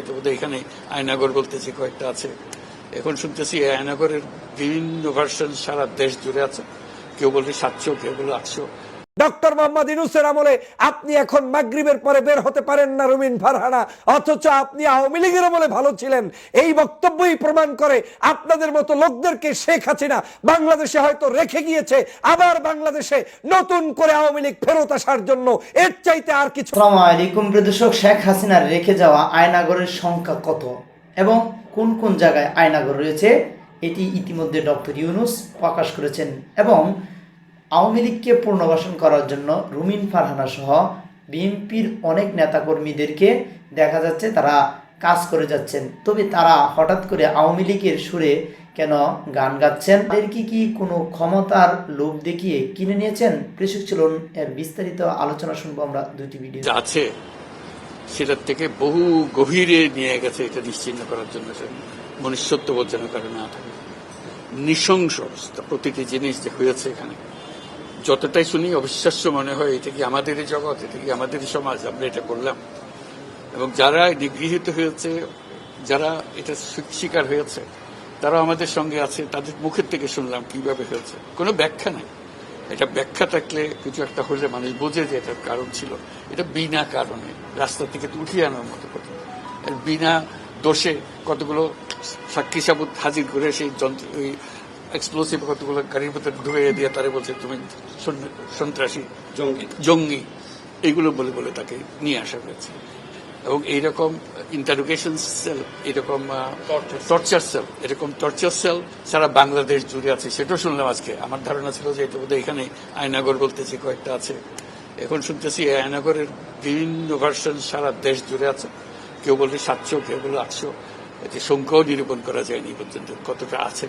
বোধহয় এখানে আয়নাগর বলতেছি কয়েকটা আছে। এখন শুনতেছি আয়নাগরের বিভিন্ন ভার্সন সারা দেশ জুড়ে আছে। কেউ বলে সাতশো, কেউ বলে আটশো। ডক্টর মোহাম্মদ ইনুসের আমলে আপনি এখন মাগরিবের পরে বের হতে পারেন না, রুমিন ফারহানা। অথচ আপনি আওয়ামী লীগের আমলে ভালো ছিলেন। এই বক্তব্যই প্রমাণ করে আপনাদের মতো লোকদেরকে শেখ হাসিনা বাংলাদেশে হয়তো রেখে গিয়েছে, আবার বাংলাদেশে নতুন করে আওয়ামী লীগ ফেরত আসার জন্য। এর চাইতে আর কিছু আলাইকুম প্রদর্শক শেখ হাসিনার রেখে যাওয়া আয়নাগরের সংখ্যা কত? এবং কোন কোন জায়গায় আয়নাগর রয়েছে? এটি ইতিমধ্যে ডক্টর ইউনুস প্রকাশ করেছেন। এবং আওয়ামী লীগকে পুনর্বাসন করার জন্য রুমিন ফারহানা সহ বিএনপির অনেক নেতাকর্মীদেরকে দেখা যাচ্ছে তারা কাজ করে যাচ্ছেন। তবে তারা হঠাৎ করে আওয়ামী লীগের সুরে কেন গান গাচ্ছেন? তাদের কি কি কোনো ক্ষমতার লোভ দেখিয়ে কিনে নিয়েছেন? কৃষক চলন এর বিস্তারিত আলোচনা শুনব আমরা দুটি ভিডিও আছে, সেটার থেকে বহু গভীরে নিয়ে গেছে এটা নিশ্চিন্ন করার জন্য। মনুষ্যত্ব বোঝানোর কারণে থাকে নৃশংস অবস্থা, প্রতিটি জিনিস যে হয়েছে এখানে। যতটাই শুনি, অবিশ্বাস্য মনে হয়, এটা কি আমাদেরই জগৎ, এটা কি আমাদেরই সমাজ, আমরা এটা করলাম। এবং যারা নিগৃহীত হয়েছে, যারা এটা শিকার হয়েছে তারা আমাদের সঙ্গে আছে, তাদের মুখের থেকে শুনলাম কীভাবে হয়েছে। কোনো ব্যাখ্যা নাই। এটা ব্যাখ্যা থাকলে কিছু একটা হলে মানুষ বোঝে যে এটার কারণ ছিল। এটা বিনা কারণে, রাস্তা থেকে উঠিয়ে আনার মতো কথা। বিনা দোষে কতগুলো সাক্ষী সাবুত হাজির করে সেই যন্ত্র এক্সপ্লোসিভ কতগুলো গাড়ির ভিতরে ঢুকে দিয়ে তারে বলছে তুমি সন- সন্ত্রাসী জঙ্গি। জঙ্গি। এইগুলো বলে বলে তাকে নিয়ে আসা হয়েছে। এবং এইরকম ইন্টারোগেশন সেল এরকম টর্চার সেল এরকম টর্চার সেল সারা বাংলাদেশ জুড়ে আছে। সেটাও শুনলাম আজকে। আমার ধারণা ছিল যে এটা বোধহয় এখানে আয়নাগর বলতেছি কয়েকটা আছে। এখন শুনতেছি আয়নাগরের বিভিন্ন ভার্সন সারা দেশ জুড়ে আছে। কেউ বলে সাতশো কেউ বলে আটশো। এতে সংখ্যাও নিরূপণ করা যায়নি পর্যন্ত কতটা আছে।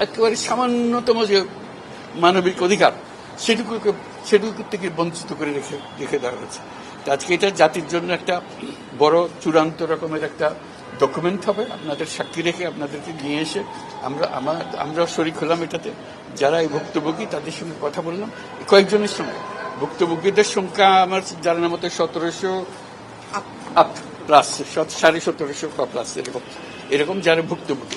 একেবারে সামান্যতম যে মানবিক অধিকার, সেটুকুকে সেটুকু থেকে বঞ্চিত করে রেখে রেখে দেওয়া হয়েছে। আজকে এটা জাতির জন্য একটা বড় চূড়ান্ত রকমের একটা ডকুমেন্ট হবে। আপনাদের সাক্ষী রেখে আপনাদেরকে নিয়ে এসে আমরা, আমার আমরা শরিক হলাম এটাতে। যারা এই ভুক্তভোগী, তাদের সঙ্গে কথা বললাম। কয়েকজনের সঙ্গে। ভুক্তভোগীদের সংখ্যা আমার জানার মতো সতেরোশো প্লাস সাড়ে সতেরোশো প্লাস এরকম। এরকম যারা ভুক্তভোগী।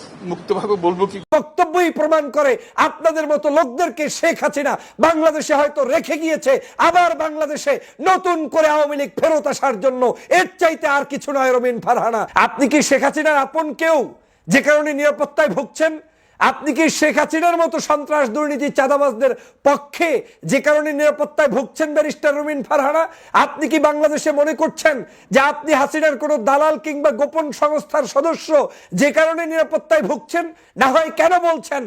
মুক্তভাবে বলব কি? বক্তব্যই প্রমাণ করে আপনাদের মতো লোকদেরকে শেখ হাসিনা বাংলাদেশে হয়তো রেখে গিয়েছে, আবার বাংলাদেশে নতুন করে আওয়ামী লীগ ফেরত আসার জন্য। এর চাইতে আর কিছু নয় রবিন ফারহানা। আপনি কি শেখ হাসিনার আপন কেউ? যে কারণে নিরাপত্তায় ভুগছেন? আপনি কি শেখ হাসিনার মতো সন্ত্রাস দুর্নীতি চাঁদাবাজদের পক্ষে যে কারণে নিরাপত্তায় ভুগছেন ব্যারিস্টার রুমিন ফারহানা? আপনি কি বাংলাদেশে মনে করছেন যে আপনি হাসিনার কোনো দালাল কিংবা গোপন সংস্থার সদস্য যে কারণে নিরাপত্তায় ভুগছেন? না হয় কেন বলছেন?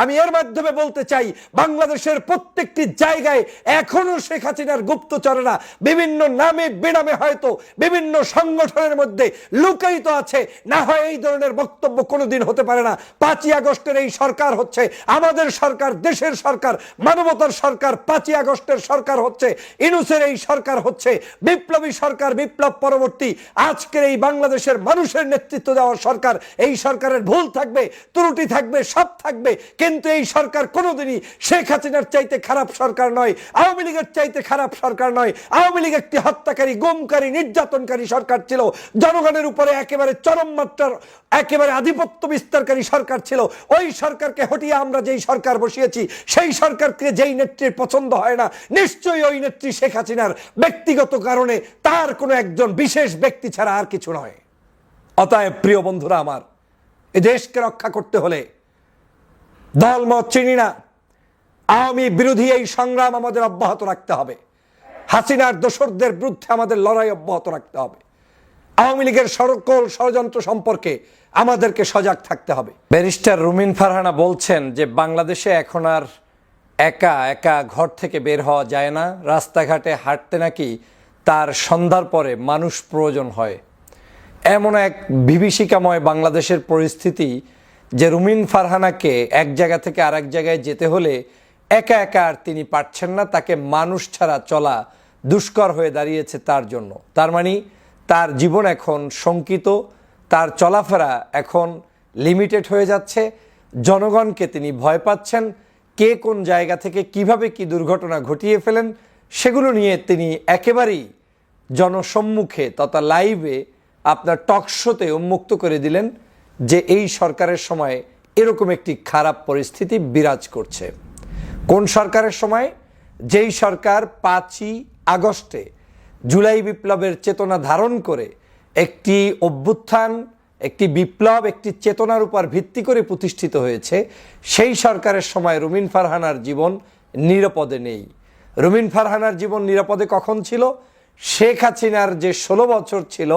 আমি এর মাধ্যমে বলতে চাই, বাংলাদেশের প্রত্যেকটি জায়গায় এখনও শেখ হাসিনার গুপ্তচরেরা বিভিন্ন নামে বেনামে হয়তো বিভিন্ন সংগঠনের মধ্যে লুকায়িত আছে। না হয় এই ধরনের বক্তব্য কোনোদিন হতে পারে না। পাঁচই আগস্টের এই সরকার হচ্ছে, আমাদের সরকার দেশের সরকার, মানবতার সরকার, পাঁচই আগস্টের সরকার হচ্ছে, ইনুসের এই সরকার হচ্ছে, বিপ্লবী সরকার, বিপ্লব পরবর্তী, আজকের এই বাংলাদেশের মানুষের নেতৃত্ব দেওয়ার সরকার, এই সরকারের ভুল থাকবে, ত্রুটি থাকবে, সব থাকবে, কিন্তু এই সরকার কোনোদিনই শেখ হাসিনার চাইতে খারাপ সরকার নয়, আওয়ামী লীগের চাইতে খারাপ সরকার নয়, আওয়ামী লীগ একটি হত্যাকারী, গুমকারী, নির্যাতনকারী সরকার ছিল, জনগণের উপরে একেবারে চরম মাত্রার, একেবারে আধিপত্য বিস্তারকারী সরকার ছিল ওই সরকারকে হটিয়ে আমরা যেই সরকার বসিয়েছি, সেই সরকারকে যেই নেত্রীর পছন্দ হয় না, নিশ্চয়ই ওই নেত্রী শেখ হাসিনার ব্যক্তিগত কারণে তার কোনো একজন বিশেষ ব্যক্তি ছাড়া আর কিছু নয়। অতএব প্রিয় বন্ধুরা আমার, এ দেশকে রক্ষা করতে হলে দলমত চিনি না। আওয়ামী বিরোধী এই সংগ্রাম আমাদের অব্যাহত রাখতে হবে। হাসিনার দোসরদের বিরুদ্ধে আমাদের লড়াই অব্যাহত রাখতে হবে। আওয়ামী লীগের সকল ষড়যন্ত্র সম্পর্কে আমাদেরকে সজাগ থাকতে হবে। ব্যারিস্টার রুমিন ফারহানা বলছেন যে, বাংলাদেশে এখন আর একা একা ঘর থেকে বের হওয়া যায় না, রাস্তাঘাটে হাঁটতে নাকি তার সন্ধ্যার পরে মানুষ প্রয়োজন হয়। এমন এক বিভীষিকাময় বাংলাদেশের পরিস্থিতি যে, রুমিন ফারহানাকে এক জায়গা থেকে আরেক জায়গায় যেতে হলে একা একা আর তিনি পারছেন না, তাকে মানুষ ছাড়া চলা দুষ্কর হয়ে দাঁড়িয়েছে তার জন্য। তার মানে তার জীবন এখন শঙ্কিত, তার চলাফেরা এখন লিমিটেড হয়ে যাচ্ছে। জনগণকে তিনি ভয় পাচ্ছেন, কে কোন জায়গা থেকে কীভাবে কি দুর্ঘটনা ঘটিয়ে ফেলেন, সেগুলো নিয়ে তিনি একেবারেই জনসম্মুখে তথা লাইভে আপনার টক শোতে উন্মুক্ত করে দিলেন যে এই সরকারের সময় এরকম একটি খারাপ পরিস্থিতি বিরাজ করছে। কোন সরকারের সময়? যেই সরকার পাঁচই আগস্টে জুলাই বিপ্লবের চেতনা ধারণ করে একটি অভ্যুত্থান, একটি বিপ্লব, একটি চেতনার উপর ভিত্তি করে প্রতিষ্ঠিত হয়েছে, সেই সরকারের সময় রুমিন ফারহানার জীবন নিরাপদে নেই। রুমিন ফারহানার জীবন নিরাপদে কখন ছিল? শেখ হাসিনার যে ষোলো বছর ছিল,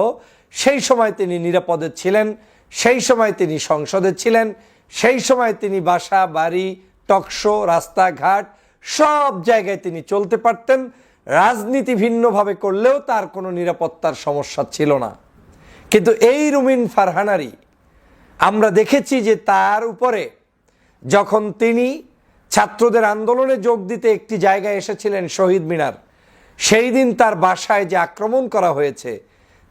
সেই সময় তিনি নিরাপদে ছিলেন, সেই সময় তিনি সংসদে ছিলেন, সেই সময় তিনি বাসা, বাড়ি টকশো রাস্তাঘাট সব জায়গায় তিনি চলতে পারতেন। রাজনীতি ভিন্নভাবে করলেও তার কোনো নিরাপত্তার সমস্যা ছিল না। কিন্তু এই রুমিন ফারহানারি আমরা দেখেছি যে তার উপরে যখন তিনি ছাত্রদের আন্দোলনে যোগ দিতে একটি জায়গায় এসেছিলেন শহীদ মিনার, সেই দিন তার বাসায় যে আক্রমণ করা হয়েছে,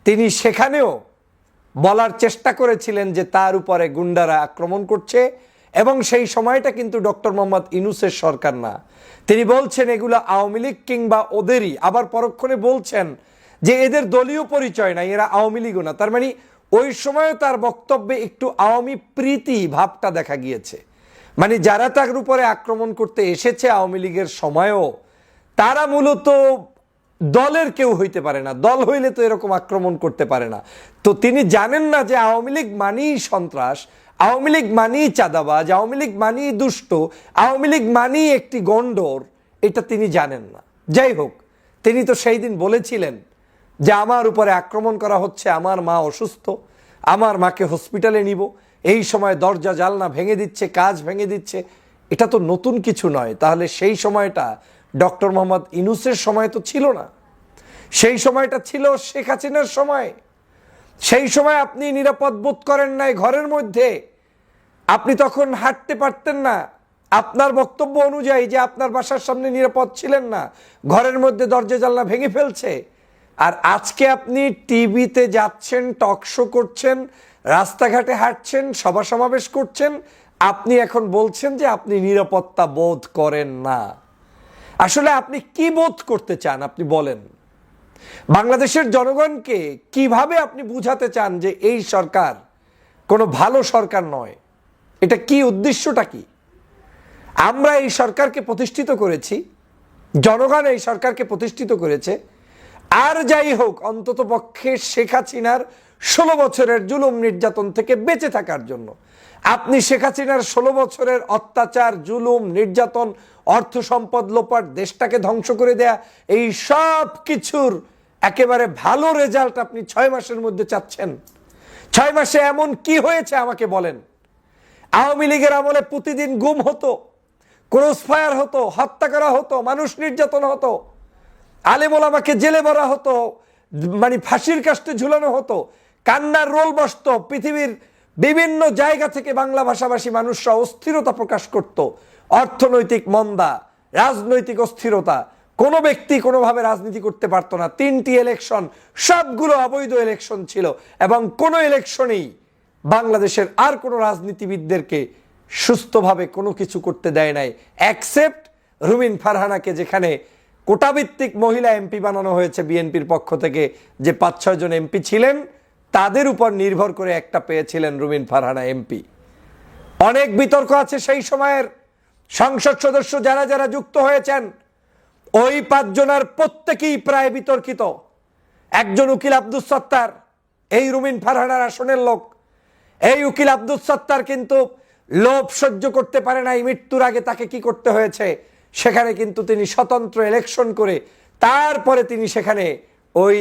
তিনি সেখানেও বলার চেষ্টা করেছিলেন যে তার উপরে গুন্ডারা আক্রমণ করছে এবং সেই সময়টা কিন্তু ডক্টর মোহাম্মদ ইনুসের সরকার না। তিনি বলছেন, এগুলো আওয়ামী লীগ কিংবা ওদেরই। আবার পরক্ষণে বলছেন যে, এদের দলীয় পরিচয় নাই, এরা আওয়ামী লীগও না। তার মানে ওই সময়ও তার বক্তব্যে একটু আওয়ামী প্রীতি ভাবটা দেখা গিয়েছে। মানে যারা তার উপরে আক্রমণ করতে এসেছে আওয়ামী লীগের সময়ও, তারা মূলত দলের কেউ হইতে পারে না। দল হইলে তো এরকম আক্রমণ করতে পারে না। তো তিনি জানেন না যে, আওয়ামী লীগ মানেই সন্ত্রাস। আওয়ামী লীগ মানেই চাঁদাবাজ, আওয়ামী লীগ মানেই দুষ্ট, আওয়ামী লীগ মানেই একটি গন্ডর, এটা তিনি জানেন না। যাই হোক, তিনি তো সেই দিন বলেছিলেন যে আমার উপরে আক্রমণ করা হচ্ছে, আমার মা অসুস্থ, আমার মাকে হসপিটালে নিব, এই সময় দরজা জালনা ভেঙে দিচ্ছে, কাজ ভেঙে দিচ্ছে, এটা তো নতুন কিছু নয়। তাহলে সেই সময়টা ডক্টর মোহাম্মদ ইনুসের সময় তো ছিল না। সেই সময়টা ছিল শেখ হাসিনার সময়। সেই সময় আপনি নিরাপদ বোধ করেন নাই ঘরের মধ্যে। আপনি তখন হাঁটতে পারতেন না। আপনার বক্তব্য অনুযায়ী যে আপনার বাসার সামনে নিরাপদ ছিলেন না, ঘরের মধ্যে দরজা জানলা ভেঙে ফেলছে। আর আজকে আপনি টিভিতে যাচ্ছেন, টক শো করছেন, রাস্তাঘাটে হাঁটছেন সভা সমাবেশ করছেন, আপনি এখন বলছেন যে আপনি নিরাপত্তা বোধ করেন না। আসলে আপনি কি বোধ করতে চান, আপনি বলেন। বাংলাদেশের জনগণকে কীভাবে আপনি বুঝাতে চান যে এই সরকার কোনো ভালো সরকার নয়? এটা কি উদ্দেশ্যটা কি? আমরা এই সরকারকে প্রতিষ্ঠিত করেছি, জনগণ এই সরকারকে প্রতিষ্ঠিত করেছে, আর যাই হোক, অন্তত পক্ষে শেখ হাসিনার ষোলো বছরের জুলুম নির্যাতন থেকে বেঁচে থাকার জন্য। আপনি শেখ হাসিনার ষোলো বছরের অত্যাচার, জুলুম, নির্যাতন, অর্থ সম্পদ লোপাট, দেশটাকে ধ্বংস করে দেয়া, এই সব কিছুর একেবারে ভালো রেজাল্ট আপনি ছয় মাসের মধ্যে চাচ্ছেন। ছয় মাসে এমন কি হয়েছে আমাকে বলেন। আওয়ামী লীগের আমলে প্রতিদিন গুম হতো ক্রস ফায়ার হতো, হত্যা করা হতো, মানুষ নির্যাতন হতো আলেমোল আমাকে জেলে ভরা হতো মানে ফাঁসির কাস্টে ঝুলানো হতো, কান্নার রোল বসত, পৃথিবীর বিভিন্ন জায়গা থেকে বাংলা ভাষাভাষী মানুষরা অস্থিরতা প্রকাশ করত, অর্থনৈতিক মন্দা, রাজনৈতিক অস্থিরতা, কোনো ব্যক্তি কোনোভাবে রাজনীতি করতে পারতো না, তিনটি ইলেকশন সবগুলো অবৈধ ইলেকশন ছিল এবং কোনো ইলেকশনেই বাংলাদেশের আর কোনো রাজনীতিবিদদেরকে সুস্থভাবে কোনো কিছু করতে দেয় নাই অ্যাকসেপ্ট রুমিন ফারহানাকে, যেখানে কোটাভিত্তিক মহিলা এমপি বানানো হয়েছে বিএনপির পক্ষ থেকে, যে পাঁচ ছয়জন এমপি ছিলেন, তাদের উপর নির্ভর করে একটা পেয়েছিলেন রুমিন ফারহানা এমপি। অনেক বিতর্ক আছে সেই সময়ের। সংসদ সদস্য যারা যারা যুক্ত হয়েছেন, ওই পাঁচজনের প্রত্যেকেই প্রায় বিতর্কিত। একজন উকিল আব্দুল সত্তার, এই রুমিন ফারহানার আসনের লোক এই উকিল আব্দুল সত্তার কিন্তু লোভ সহ্য করতে পারে নাই। মৃত্যুর আগে তাকে কি করতে হয়েছে? সেখানে কিন্তু তিনি স্বতন্ত্র ইলেকশন করে তারপরে তিনি সেখানে ওই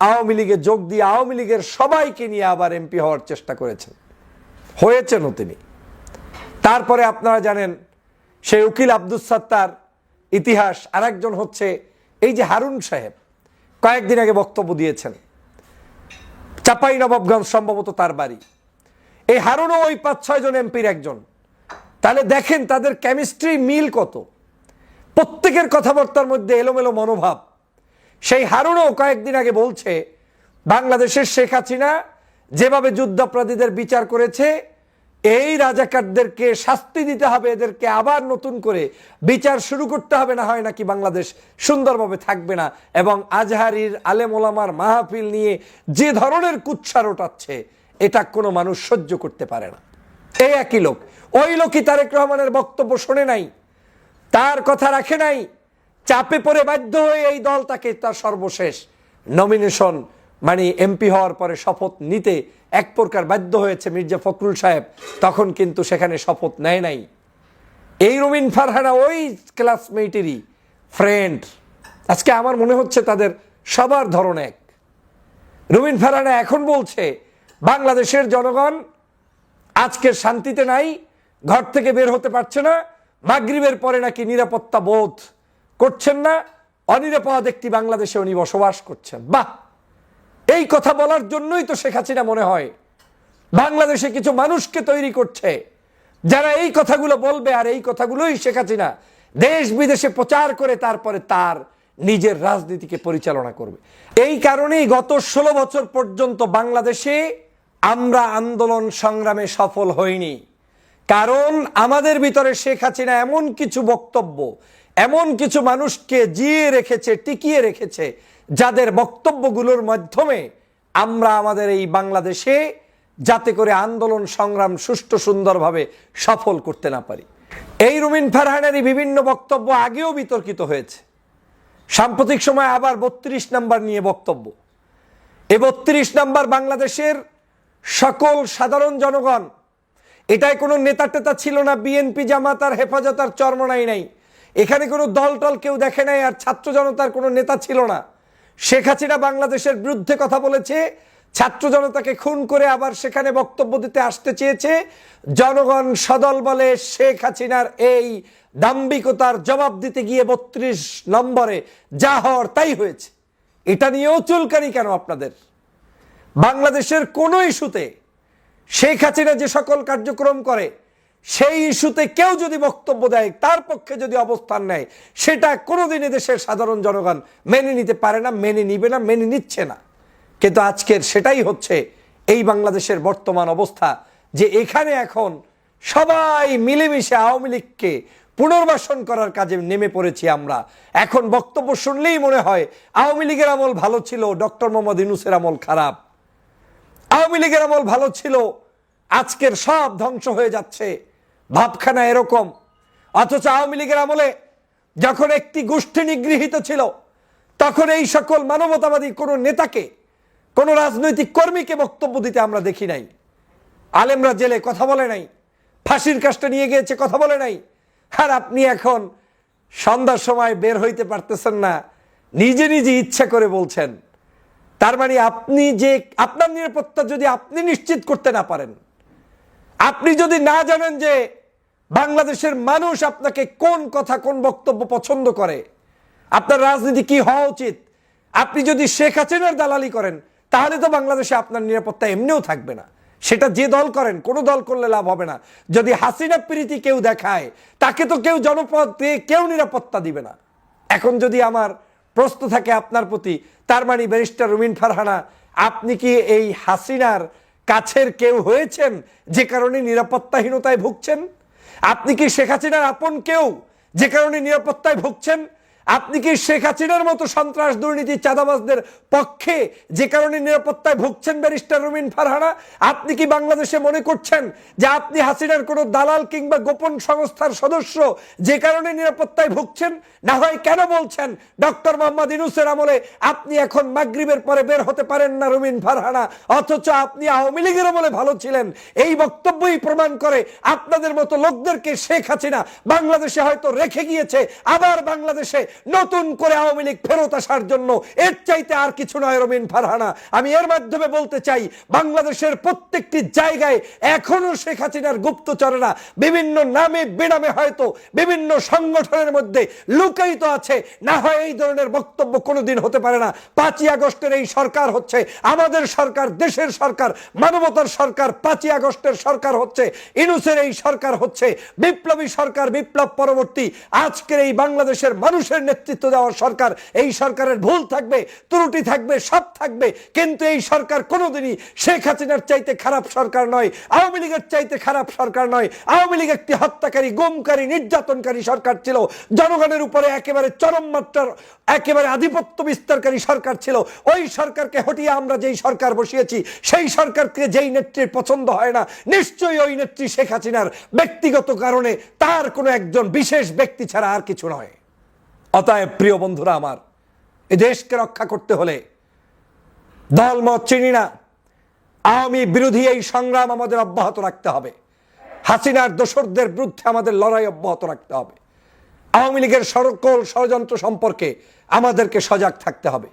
আওয়ামী লীগে যোগ দিয়ে আওয়ামী লীগের সবাইকে নিয়ে আবার এমপি হওয়ার চেষ্টা করেছেন। হয়েছেনও তিনি। তারপরে আপনারা জানেন, সেই উকিল আব্দুল সত্তার ইতিহাস আরেকজন হচ্ছে এই যে হারুন সাহেব। কয়েকদিন আগে বক্তব্য দিয়েছেন চাপাই নবাবগঞ্জ সম্ভবত তার বাড়ি। এই হারুনও ওই পাঁচ, ছয় জন এমপির একজন। তাহলে দেখেন তাদের কেমিস্ট্রি মিল কত। প্রত্যেকের কথাবার্তার মধ্যে এলোমেলো মনোভাব। সেই হারুনও কয়েকদিন আগে বলছে, বাংলাদেশের শেখ হাসিনা যেভাবে যুদ্ধাপরাধীদের বিচার করেছে, এই রাজাকারদেরকে শাস্তি দিতে হবে, এদেরকে আবার নতুন করে বিচার শুরু করতে হবে, না হয় নাকি বাংলাদেশ সুন্দরভাবে থাকবে না। এবং আজহারির আলেম ওলামার মাহফিল নিয়ে যে ধরনের কুৎসার ওঠাচ্ছে এটা কোনো মানুষ সহ্য করতে পারে না। এই একই লোক। ওই লোকই তারেক রহমানের বক্তব্য শোনে নাই, তার কথা রাখে নাই, চাপে পড়ে বাধ্য হয়ে এই দল তাকে তার সর্বশেষ নমিনেশন মানে এমপি হওয়ার পরে শপথ নিতে এক প্রকার বাধ্য হয়েছে মির্জা ফখরুল সাহেব। তখন কিন্তু সেখানে শপথ নেয় নাই। এই রুমিন ফারহানা ওই ক্লাসমেটেরই ফ্রেন্ড আজকে আমার মনে হচ্ছে তাদের সবার ধরন এক। রুমিন ফারহানা এখন বলছে বাংলাদেশের জনগণ আজকের শান্তিতে নাই, ঘর থেকে বের হতে পারছে না, মাগরিবের পরে নাকি নিরাপত্তা বোধ করছেন না, অনিরাপদ একটি বাংলাদেশে উনি বসবাস করছেন। বাহ! এই কথা বলার জন্যই তো শেখ হাসিনা মনে হয় বাংলাদেশে কিছু মানুষকে তৈরি করছে। যারা এই কথাগুলো বলবে আর এই কথাগুলোই শেখ হাসিনা দেশ বিদেশে প্রচার করে তারপরে তার নিজের রাজনীতিকে পরিচালনা করবে। এই কারণেই গত ষোলো বছর পর্যন্ত বাংলাদেশে আমরা আন্দোলন সংগ্রামে সফল হইনি। কারণ আমাদের ভিতরে শেখ হাসিনা এমন কিছু বক্তব্য, এমন কিছু মানুষকে জিয়ে রেখেছে, টিকিয়ে রেখেছে, যাদের বক্তব্যগুলোর মাধ্যমে আমরা আমাদের এই বাংলাদেশে যাতে করে আন্দোলন সংগ্রাম সুষ্ঠু সুন্দরভাবে সফল করতে না পারি। এই রুমিন ফারহানেরই বিভিন্ন বক্তব্য আগেও বিতর্কিত হয়েছে। সাম্প্রতিক সময় আবার বত্রিশ নাম্বার নিয়ে বক্তব্য। এ বত্রিশ নাম্বার বাংলাদেশের সকল সাধারণ জনগণ, এটাই কোনো নেতা টেতা ছিল না বিএনপি জামাত আর হেফাজত আর চরমনাই নাই। এখানে কোনো দল টল কেউ দেখে নাই আর ছাত্র জনতার কোনো নেতা ছিল না। শেখ হাসিনা বাংলাদেশের বিরুদ্ধে কথা বলেছে, ছাত্র জনতাকে খুন করে আবার সেখানে বক্তব্য দিতে আসতে চেয়েছে। জনগণ সদল বলে শেখ হাসিনার এই দাম্বিকতার জবাব দিতে গিয়ে বত্রিশ নম্বরে যা হওয়ার তাই হয়েছে। এটা নিয়েও চুলকানি কেন আপনাদের? বাংলাদেশের কোনো ইস্যুতে শেখ হাসিনা যে সকল কার্যক্রম করে, সেই ইস্যুতে কেউ যদি বক্তব্য দেয়, তার পক্ষে যদি অবস্থান নেয়, সেটা কোনোদিনই দেশের সাধারণ জনগণ মেনে নিতে পারে না, মেনে নিবে না, মেনে নিচ্ছে না। কিন্তু আজকের সেটাই হচ্ছে এই বাংলাদেশের বর্তমান অবস্থা, যে এখানে এখন সবাই মিলেমিশে আওয়ামী লীগকে পুনর্বাসন করার কাজে নেমে পড়েছি আমরা। এখন বক্তব্য শুনলেই মনে হয় আওয়ামী লীগের আমল ভালো ছিল, ডক্টর মোহাম্মদ ইনুসের আমল খারাপ। আওয়ামী লীগের আমল ভালো ছিল, আজকের সব ধ্বংস হয়ে যাচ্ছে। ভাবখানা এরকম। অথচ আওয়ামী লীগের আমলে যখন একটি গোষ্ঠী নিগৃহীত ছিল, তখন এই সকল মানবতাবাদী কোনো নেতাকে, কোনো রাজনৈতিক কর্মীকে বক্তব্য দিতে আমরা দেখি নাই। আলেমরা জেলে কথা বলে নাই, ফাঁসির কাজটা নিয়ে গিয়েছে কথা বলে নাই। আর আপনি এখন সন্ধ্যার সময় বের হইতে পারতেছেন না, নিজে নিজে ইচ্ছা করে বলছেন তার মানে আপনি যে, আপনার নিরাপত্তা যদি আপনি নিশ্চিত করতে না পারেন, আপনি যদি না জানেন যে বাংলাদেশের মানুষ আপনাকে কোন কথা, কোন বক্তব্য পছন্দ করে, আপনার রাজনীতি কি হওয়া উচিত, আপনি যদি শেখ হাসিনার দালালি করেন, তাহলে তো বাংলাদেশে আপনার নিরাপত্তা এমনিও থাকবে না। সেটা যে দল করেন, কোনো দল করলে লাভ হবে না। যদি হাসিনা প্রীতি কেউ দেখায়, তাকে তো কেউ জনপদ কেউ নিরাপত্তা দিবে না। এখন যদি আমার প্রশ্ন থাকে আপনার প্রতি, তার মানে ব্যারিস্টার রুমিন ফারহানা, আপনি কি এই হাসিনার কাছের কেউ হয়েছেন যে কারণে নিরাপত্তাহীনতায় ভুগছেন? আপনি কি শেখ হাসিনার আপন কেউ যে কারণে নিরাপত্তায় ভুগছেন? আপনি কি শেখ হাসিনার মতো সন্ত্রাস দুর্নীতি চাঁদাবাজদের পক্ষে যে কারণে নিরাপত্তায় ভুগছেন ব্যারিস্টার রুমিন ফারহানা? আপনি কি বাংলাদেশে মনে করছেন যে আপনি হাসিনার কোনো দালাল কিংবা গোপন সংস্থার সদস্য যে কারণে নিরাপত্তায় ভুগছেন? না হয় কেন বলছেন? ডক্টর মোহাম্মদ ইনুসের আমলে আপনি এখন মাগরিবের পরে বের হতে পারেন না রুমিন ফারহানা, অথচ আপনি আওয়ামী লীগের আমলে ভালো ছিলেন। এই বক্তব্যই প্রমাণ করে আপনাদের মতো লোকদেরকে শেখ হাসিনা বাংলাদেশে হয়তো রেখে গিয়েছে, আবার বাংলাদেশে নতুন করে আওয়ামী লীগ ফেরত আসার জন্য এর চাইতে আর কিছু নয়, রবিন ফারহানা। আমি এর মাধ্যমে বলতে চাই, বাংলাদেশের প্রত্যেকটি জায়গায় এখনও শেখ হাসিনার গুপ্তচরেরা বিভিন্ন নামে বেনামে হয়তো বিভিন্ন সংগঠনের মধ্যে লুকায়িত আছে। না হয় এই ধরনের বক্তব্য কোনোদিন হতে পারে না। পাঁচই আগস্টের এই সরকার হচ্ছে আমাদের সরকার, দেশের সরকার, মানবতার সরকার। পাঁচই আগস্টের সরকার হচ্ছে, ইনুসের এই সরকার হচ্ছে, বিপ্লবী সরকার, বিপ্লব পরবর্তী। আজকের এই বাংলাদেশের মানুষের নেতৃত্ব দেওয়ার সরকার, এই সরকারের ভুল থাকবে, ত্রুটি থাকবে, সব থাকবে, কিন্তু এই সরকার কোনোদিনই শেখ হাসিনার চাইতে খারাপ সরকার নয়, আওয়ামী লীগের চাইতে খারাপ সরকার নয়। আওয়ামী লীগ একটি হত্যাকারী, গুমকারী, নির্যাতনকারী সরকার ছিল। জনগণের উপরে একেবারে চরম মাত্রার, একেবারে আধিপত্য বিস্তারকারী সরকার ছিল। ওই সরকারকে হটিয়ে আমরা যেই সরকার বসিয়েছি, সেই সরকারকে যেই নেত্রীর পছন্দ হয় না, নিশ্চয়ই ওই নেত্রী শেখ হাসিনার ব্যক্তিগত কারণে তার কোনো একজন বিশেষ ব্যক্তি ছাড়া আর কিছু নয়। অতএব প্রিয় বন্ধুরা আমার, এ দেশকে রক্ষা করতে হলে দলমত চিনি না। আওয়ামী বিরোধী এই সংগ্রাম আমাদের অব্যাহত রাখতে হবে। হাসিনার দোসরদের বিরুদ্ধে আমাদের লড়াই অব্যাহত রাখতে হবে। আওয়ামী লীগের সকল ষড়যন্ত্র সম্পর্কে আমাদেরকে সজাগ থাকতে হবে।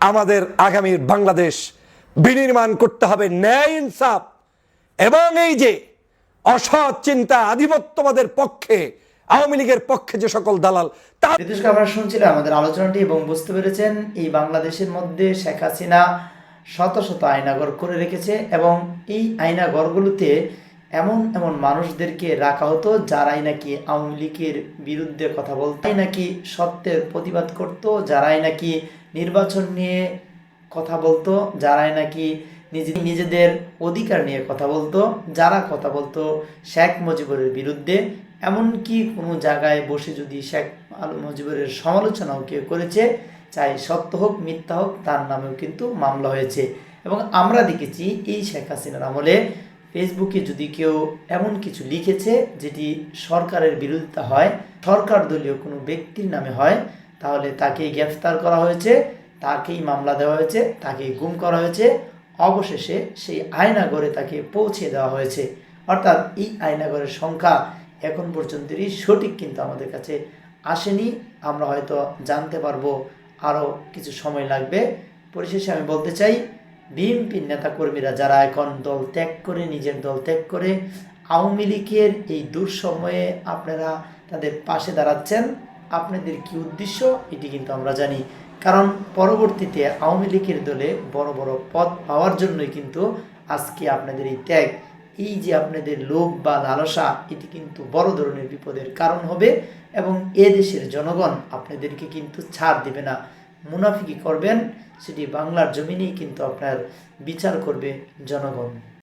আমাদের আগামীর বাংলাদেশ বিনির্মাণ করতে হবে ন্যায় ইনসাফ এবং এই যে অসৎ চিন্তা আধিপত্যবাদের পক্ষে আওয়ামী লীগের পক্ষে যে সকল দালাল, তা শুনছিলেন আমাদের আলোচনাটি এবং বুঝতে পেরেছেন, এই বাংলাদেশের মধ্যে শেখ হাসিনা শত শত আয়নাঘর করে রেখেছে এবং এই আয়নাঘরগুলোতে এমন এমন মানুষদেরকে রাখা হতো যারাই নাকি আওয়ামী লীগের বিরুদ্ধে কথা বলতো নাকি সত্যের প্রতিবাদ করত, যারাই নাকি নির্বাচন নিয়ে কথা বলতো, যারাই নাকি নিজেদের অধিকার নিয়ে কথা বলতো, যারা কথা বলতো শেখ মুজিবুরের বিরুদ্ধে। এমনকি কোনো জায়গায় বসে যদি শেখ আল মুজিবুরের সমালোচনাও কেউ করেছে, চাই সত্য হোক, মিথ্যা হোক, তার নামেও কিন্তু মামলা হয়েছে। এবং আমরা দেখেছি এই শেখ হাসিনার আমলে ফেসবুকে যদি কেউ এমন কিছু লিখেছে যেটি সরকারের বিরোধিতা হয়, সরকার দলীয় কোনো ব্যক্তির নামে হয়, তাহলে তাকে গ্রেফতার করা হয়েছে, তাকেই মামলা দেওয়া হয়েছে তাকে গুম করা হয়েছে। অবশেষে সেই আয়নাগরে তাকে পৌঁছে দেওয়া হয়েছে। অর্থাৎ এই আয়নাগরের সংখ্যা এখন পর্যন্তই সঠিক কিন্তু আমাদের কাছে আসেনি। আমরা হয়তো জানতে পারব আরও কিছু সময় লাগবে। পরিশেষে আমি বলতে চাই, বিএনপির নেতাকর্মীরা যারা এখন দল ত্যাগ করে, নিজের দল ত্যাগ করে, আওয়ামী লীগের এই দুঃসময়ে আপনারা তাদের পাশে দাঁড়াচ্ছেন, আপনাদের কি উদ্দেশ্য? এটি কিন্তু আমরা জানি। কারণ পরবর্তীতে আওয়ামী লীগের দলে বড় বড় পদ পাওয়ার জন্যই কিন্তু আজকে আপনাদের এই ত্যাগ, এই যে আপনাদের লোভ বা লালসা, এটি কিন্তু বড় ধরনের বিপদের কারণ হবে এবং এ দেশের জনগণ আপনাদেরকে কিন্তু ছাড় দেবে না। মুনাফিকি করবেন, সেটি বাংলার জমিনেই কিন্তু আপনার বিচার করবে জনগণ।